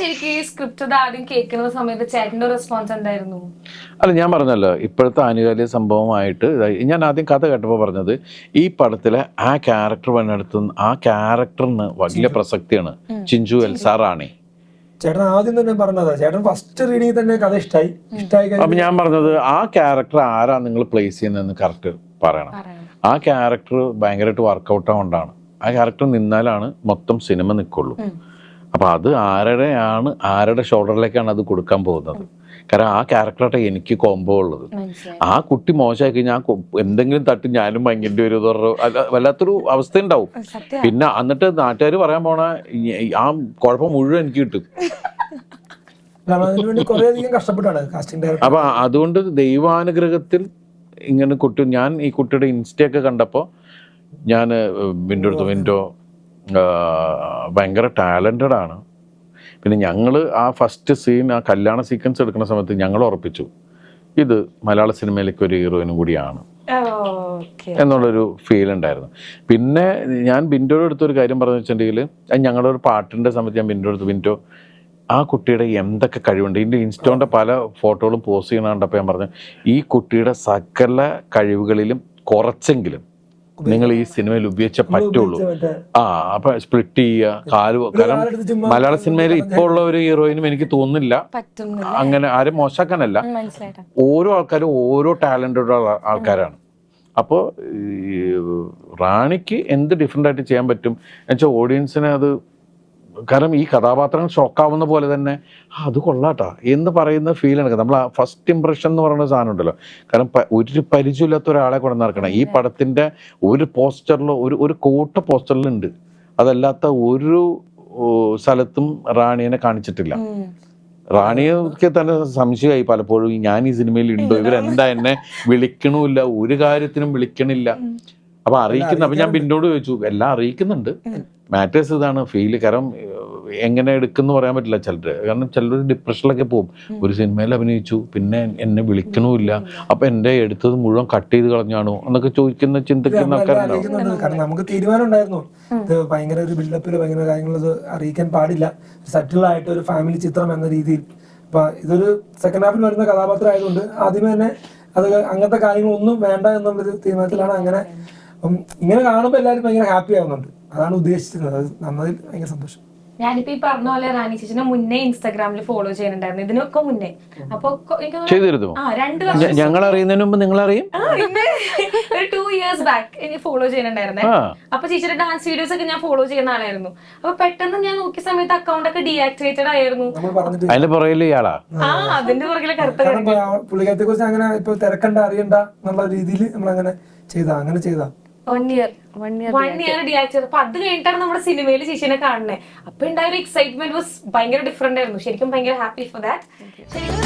ശരിക്കും ഈ സ്ക്രിപ്റ്റ് ആദ്യം കേൾക്കുന്ന സമയത്ത് ചേട്ടന്റെ റെസ്പോൺസ് എന്തായിരുന്നു? അല്ല ഞാൻ പറഞ്ഞല്ലോ ഇപ്പോഴത്തെ ആനുകാലിക സംഭവമായിട്ട് ഞാൻ ആദ്യം കഥ കേട്ടപ്പോൾ പറഞ്ഞത് ഈ പടത്തിലെ ആ ക്യാരക്ടർ പണിയെടുത്തുന്ന ആ ക്യാരക്ടറിന് വലിയ പ്രസക്തിയാണ്. ചിഞ്ചു എൽസാറാണി ചേട്ടൻ ആദ്യം തന്നെ പറഞ്ഞതാ ചേട്ടൻ ഫസ്റ്റ് റീഡിങ് തന്നെ കഥ ഇഷ്ടായി. ഇഷ്ടായി അപ്പൊ ഞാൻ പറഞ്ഞത് ആ ക്യാരക്ടർ ആരാ നിങ്ങൾ പ്ലേസ് ചെയ്യുന്നതെന്ന് കറക്റ്റ് പറയണം. ആ ക്യാരക്ടർ ഭയങ്കരമായിട്ട് വർക്കൗട്ട് ആവുകൊണ്ടാണ് ആ ക്യാരക്ടർ നിന്നാലാണ് മൊത്തം സിനിമ നിൽക്കുള്ളൂ ഉം. അപ്പൊ അത് ആരുടെയാണ് ആരുടെ ഷോൾഡറിലേക്കാണ് അത് കൊടുക്കാൻ പോകുന്നത്? കാരണം ആ ക്യാരക്ടറായിട്ട് എനിക്ക് കോംബോ ഉള്ളത്. ആ കുട്ടി മോശമായി കഴിഞ്ഞാൽ ആ എന്തെങ്കിലും തട്ടി ഞാനും ഭയങ്കര ഒരു വല്ലാത്തൊരു അവസ്ഥ ഉണ്ടാവും സത്യം. പിന്നെ എന്നിട്ട് നാട്ടുകാർ പറയാൻ പോണ ആ കുഴപ്പം മുഴുവൻ എനിക്ക് കിട്ടും. കാരണം അതിനുവേണ്ടി കുറെ അധികം കഷ്ടപ്പെട്ടാണ് കാസ്റ്റിംഗ് ഡയറക്ടർ അപ്പൊ അതുകൊണ്ട് ദൈവാനുഗ്രഹത്തിൽ ഇങ്ങനെ കുട്ടി ഞാൻ ഈ കുട്ടിയുടെ ഇൻസ്റ്റയൊക്കെ കണ്ടപ്പോൾ ഞാൻ വിൻഡോ എടുത്തു വിൻഡോ ഭയങ്കര ടാലന്റഡ് ആണ്. പിന്നെ ഞങ്ങൾ ആ ഫസ്റ്റ് സീൻ ആ കല്യാണ സീക്വൻസ് എടുക്കുന്ന സമയത്ത് ഞങ്ങൾ ഉറപ്പിച്ചു ഇത് മലയാള സിനിമയിലേക്ക് ഒരു ഹീറോയിനും കൂടിയാണ് എന്നുള്ളൊരു ഫീൽ ഉണ്ടായിരുന്നു. പിന്നെ ഞാൻ ബിൻഡോയുടെ അടുത്തൊരു കാര്യം പറഞ്ഞു വെച്ചിട്ടുണ്ടെങ്കിൽ ഞങ്ങളുടെ ഒരു പാട്ടിന്റെ സമയത്ത് ഞാൻ ബിൻഡോ എടുത്ത് ബിൻഡോ ആ കുട്ടിയുടെ എന്തൊക്കെ കഴിവുണ്ട്? ഇതിന്റെ ഇൻസ്റ്റോന്റെ പല ഫോട്ടോകളും പോസ്റ്റ് ചെയ്യണ കണ്ടപ്പോൾ ഞാൻ പറഞ്ഞു ഈ കുട്ടിയുടെ സകല കഴിവുകളിലും കുറച്ചെങ്കിലും നിങ്ങൾ ഈ സിനിമയിൽ ഉപയോഗിച്ച പറ്റുള്ളൂ ആ അപ്പൊ സ്പ്ലിറ്റ് ചെയ്യുക കാൽ കാരണം മലയാള സിനിമയിൽ ഇപ്പോൾ ഉള്ള ഒരു ഹീറോയിനും എനിക്ക് തോന്നുന്നില്ല. പറ്റുന്നില്ല. അങ്ങനെ ആരും മോശാക്കാനല്ല. ഓരോ ആൾക്കാരും ഓരോ ടാലന്റഡ് ആൾക്കാരാണ്. അപ്പോൾ ഈ റാണിക്ക് എന്ത് ഡിഫറെന്റ് ആയിട്ട് ചെയ്യാൻ പറ്റും? എന്നുവെച്ചാൽ ഓഡിയൻസിനെ അത് കാരണം ഈ കഥാപാത്രങ്ങൾ ഷോക്കാവുന്ന പോലെ തന്നെ അത് കൊള്ളാട്ടാ. എന്ന് പറയുന്ന ഫീൽ ആണ്. നമ്മൾ ഫസ്റ്റ് ഇംപ്രഷൻ എന്ന് പറയുന്ന സാധനം ഉണ്ടല്ലോ. കാരണം ഒരു പരിചയമില്ലാത്ത ഒരാളെ കൊണ്ട് നടക്കണം ഈ പടത്തിന്റെ ഒരു പോസ്റ്ററിൽ ഒരു ഒരു കൂട്ട പോസ്റ്ററിലുണ്ട് അതല്ലാത്ത ഒരു സ്ഥലത്തും റാണിയെ കാണിച്ചിട്ടില്ല. റാണിയൊക്കെ തന്നെ സംശയമായി പലപ്പോഴും ഞാൻ ഈ സിനിമയിൽ ഉണ്ടോ? ഇവരെന്താ എന്നെ വിളിക്കണമില്ല ഒരു കാര്യത്തിനും വിളിക്കണില്ല. അപ്പൊ അറിയിക്കുന്ന അപ്പൊ ഞാൻ പിന്നോട് ചോദിച്ചു എല്ലാം അറിയിക്കുന്നുണ്ട്. മാറ്റേഴ്സ് ഇതാണ്. ഫീൽ കാരണം എങ്ങനെ എടുക്കുന്നു പറയാൻ പറ്റില്ല ചിലര്. കാരണം ചിലർ ഡിപ്രഷനിലൊക്കെ പോകും. ഒരു സിനിമയിൽ അഭിനയിച്ചു പിന്നെ എന്നെ വിളിക്കണമില്ല. അപ്പൊ എന്റെ എടുത്തത് മുഴുവൻ കട്ട് ചെയ്ത് കളഞ്ഞാണോ എന്നൊക്കെ ചോദിക്കുന്ന ചിന്തിക്കുന്ന കാരണം നമുക്ക് തീരുമാനം ഉണ്ടായിരുന്നു. ഇത് ഭയങ്കര ഒരു ബിൽഡപ്പിൽ ഭയങ്കര കാര്യങ്ങൾ അറിയിക്കാൻ പാടില്ല. സെറ്റിൽ ആയിട്ട് ഒരു ഫാമിലി ചിത്രം എന്ന രീതിയിൽ. അപ്പൊ ഇതൊരു സെക്കൻഡ് ഹാഫിൽ വരുന്ന കഥാപാത്രം ആയതുകൊണ്ട് ആദ്യമേ തന്നെ അത് അങ്ങനത്തെ കാര്യങ്ങളൊന്നും വേണ്ട എന്നുള്ളൊരു തീരുമാനത്തിലാണ് അങ്ങനെ. ഇങ്ങനെ കാണുമ്പോൾ എല്ലാവരും ഭയങ്കര ഹാപ്പി ആവുന്നുണ്ട്. അതാണ് ഉദ്ദേശിച്ചിരുന്നത് അത് നന്നതിൽ ഭയങ്കര സന്തോഷം. ഞാനിപ്പോ ഈ പറഞ്ഞ പോലെ റാണി ചേച്ചിനെ മുന്നേ ഇൻസ്റ്റാഗ്രാമിൽ ഫോളോ ചെയ്യുന്നുണ്ടായിരുന്നു. ഇതിനൊക്കെ മുന്നേ. അപ്പൊ ചെയ്തിരുന്നു? ആ രണ്ട് വർഷം ഞങ്ങൾ അറിയുന്നതിന് മുമ്പ് നിങ്ങൾ അറിയും ഒരു ടു ഇയേഴ്സ് ബാക്ക് എനിക്ക് ഫോളോ ചെയ്യുന്നുണ്ടായിരുന്നേ. അപ്പൊ ചേച്ചിയുടെ ഡാൻസ് വീഡിയോസ് ഒക്കെ ഞാൻ ഫോളോ ചെയ്യുന്ന ആളായിരുന്നു. അപ്പൊ പെട്ടെന്ന് ഞാൻ നോക്കിയ സമയത്ത് അക്കൗണ്ട് ഒക്കെ ഡീആക്ടിവേറ്റഡ് ആയിരുന്നു. അതിന്റെ പുറകിൽ ഇയാളാ? ആ അതിന്റെ പുറകിലെ കറുത്ത പുള്ളിക്കാരത്തെ കുറിച്ച് അങ്ങനെ ഇപ്പൊ തിരക്കണ്ട അറിയണ്ട എന്നുള്ള രീതിയിൽ നമ്മൾ അങ്ങനെ ചെയ്താ അങ്ങനെ ചെയ്താ. One year one year one year ഡിയാക്ട് അപ്പൊ അത് കഴിഞ്ഞിട്ടാണ് നമ്മുടെ സിനിമയിൽ ചേച്ചിനെ കാണുന്നത് അപ്പൊ ഉണ്ടായ ഒരു എക്സൈറ്റ്മെന്റ് വാസ് ഭയങ്കര ഡിഫറെന്റ് ആയിരുന്നു. ശരിക്കും ഭയങ്കര ഹാപ്പി ഫോർ ദാറ്റ്